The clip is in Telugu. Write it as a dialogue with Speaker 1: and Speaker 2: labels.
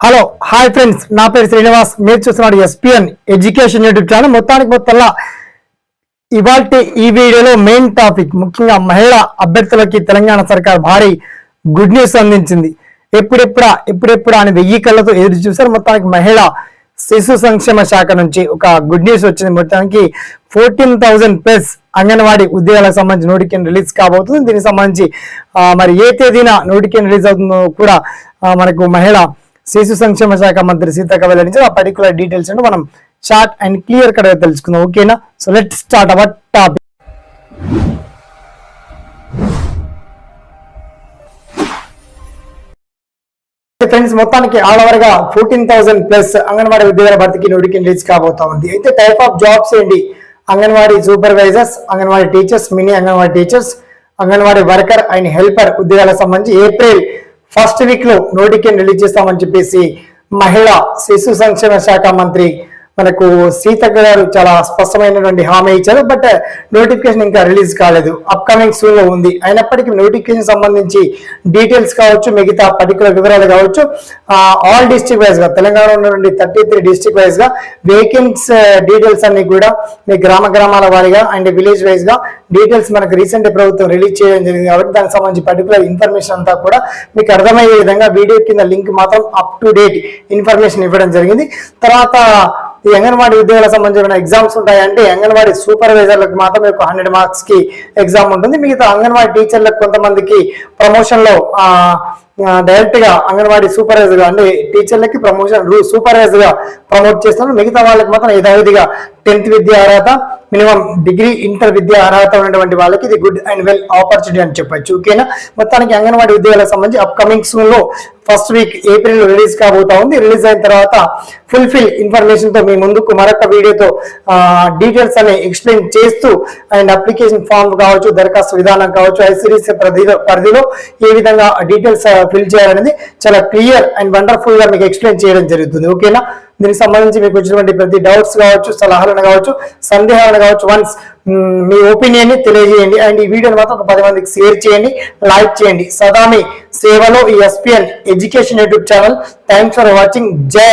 Speaker 1: Hello hi friends. నా పేరు శ్రీనివాస్. మీరు చూస్తున్నాడు ఎస్పిఎన్ ఎడ్యుకేషన్ యూట్యూబ్ ఛానల్. మొత్తానికి మొత్తంలో ఇవాళ ఈ వీడియోలో మెయిన్ టాపిక్. ముఖ్యంగా మహిళా అభ్యర్థులకి తెలంగాణ సర్కార్ భారీ గుడ్ న్యూస్ అందించింది. ఎప్పుడెప్పుడా ఎప్పుడెప్పుడా అని వెయ్యి కళ్ళతో ఎదురు చూశారు. మొత్తానికి మహిళా శిశు సంక్షేమ శాఖ నుంచి ఒక గుడ్ న్యూస్ వచ్చింది. మొత్తానికి ఫోర్టీన్ థౌజండ్ ప్లస్ అంగన్వాడీ ఉద్యోగాలకు సంబంధించి నోటిఫికేషన్ రిలీజ్ కాబోతుంది. దీనికి సంబంధించి మరి ఏ తేదీన నోటిఫికేషన్ రిలీజ్ అవుతుందో కూడా మనకు మహిళ శిశు సంక్షేమ శాఖ మంత్రి సీతక్క వెల్లడించారు. ఆ పర్టికులర్ డీటెయిల్స్ అంటే మనం షార్ట్ అండ్ క్లియర్ కట్గా తెలుసుకుందాం. ఓకేనా so let start our topic friends మొత్తానికి ఆల్ ఓవర్గా ఫోర్టీన్ థౌసండ్ ప్లస్ అంగన్వాడీ ఉద్యోగాల భర్తీకి నోటిఫికేషన్ రిలీజ్ కాబోతా ఉంది. అయితే టైప్ ఆఫ్ జాబ్స్ ఏంటి? Anganwadi supervisors anganwadi teachers mini anganwadi teachers anganwadi worker and helper ఉద్యోగాలకు సంబంధించి ఏప్రిల్ ఫస్ట్ వీక్లో నోటిఫికేషన్ రిలీజ్ చేస్తామని చెప్పేసి మహిళా శిశు సంక్షేమ శాఖ మంత్రి మనకు సీతక్క గారు చాలా స్పష్టమైనటువంటి హామీ ఇచ్చారు బట్ నోటిఫికేషన్ ఇంకా రిలీజ్ కాలేదు. అప్కమింగ్ సూన్లో ఉంది. అయినప్పటికీ నోటిఫికేషన్ సంబంధించి డీటెయిల్స్ కావచ్చు మిగతా పర్టికులర్ వివరాలు కావచ్చు ఆల్ డిస్ట్రిక్ట్ వైజ్గా తెలంగాణ ఉన్నటువంటి థర్టీ త్రీ డిస్ట్రిక్ట్ వైజ్గా వేకెన్స్ డీటెయిల్స్ అన్ని కూడా మీ గ్రామ గ్రామాల వారిగా అండ్ విలేజ్ వైజ్గా డీటెయిల్స్ మనకు రీసెంట్ ప్రభుత్వం రిలీజ్ చేయడం జరిగింది కాబట్టి దానికి సంబంధించి పర్టికులర్ ఇన్ఫర్మేషన్ అంతా కూడా మీకు అర్థమయ్యే విధంగా వీడియో కింద లింక్ మాత్రం అప్ టు డేట్ ఇన్ఫర్మేషన్ ఇవ్వడం జరిగింది. తర్వాత ఈ అంగన్వాడీ ఉద్యోగాలకు సంబంధించిన ఎగ్జామ్స్ ఉంటాయంటే అంగన్వాడీ సూపర్వైజర్లకు మాత్రం మీకు హండ్రెడ్ మార్క్స్కి ఎగ్జామ్ ఉంటుంది. మిగతా అంగన్వాడీ టీచర్లకు కొంతమందికి ప్రమోషన్లో ఆ, డైరెక్ట్గా అంగన్వాడీ సూపర్వైజర్గా అంటే టీచర్లకి ప్రమోషన్ సూపర్వైజర్గా ప్రమోట్ చేస్తున్నారు. మిగతా వాళ్ళకి మాత్రం యథావిధిగా టెన్త్ విద్య అర్హత మినిమం డిగ్రీ ఇంటర్ విద్య అర్హత ఉన్నటువంటి వాళ్ళకి ఇది గుడ్ అండ్ వెల్ ఆపర్చునిటీ అని చెప్పొచ్చు. ఓకేనా? మొత్తానికి అంగన్వాడీ ఉద్యోగాలకు సంబంధించి అప్కమింగ్ సూన్లో ఫస్ట్ వీక్ ఏప్రిల్ రిలీజ్ కాబోతా ఉంది. రిలీజ్ అయిన తర్వాత ఫుల్ఫిల్ ఇన్ఫర్మేషన్తో మీ ముందుకు మరొక వీడియోతో డీటెయిల్స్ అనే ఎక్స్ప్లెయిన్ చేస్తూ అండ్ అప్లికేషన్ ఫామ్ కావచ్చు దరఖాస్తు విధానం కావచ్చు ఐసిడిసి పరిధిలో పరిధిలో ఏ విధంగా డీటెయిల్స్ ఫిల్ చేయాలనేది చాలా క్లియర్ అండ్ వండర్ఫుల్గా మీకు ఎక్స్ప్లెయిన్ చేయడం జరుగుతుంది. ఓకేనా దీనికి సంబంధించి మీకు వచ్చినటువంటి ప్రతి డౌట్స్ కావచ్చు సలహాలను కావచ్చు సందేహాలను కావచ్చు వన్స్ మీ ఒపీనియన్ని తెలియజేయండి. అండ్ ఈ వీడియోని మాత్రం ఒక పది మందికి షేర్ చేయండి లైక్ చేయండి. సదా మీ సేవలో ఈ SPN education YouTube channel. Thanks for watching జై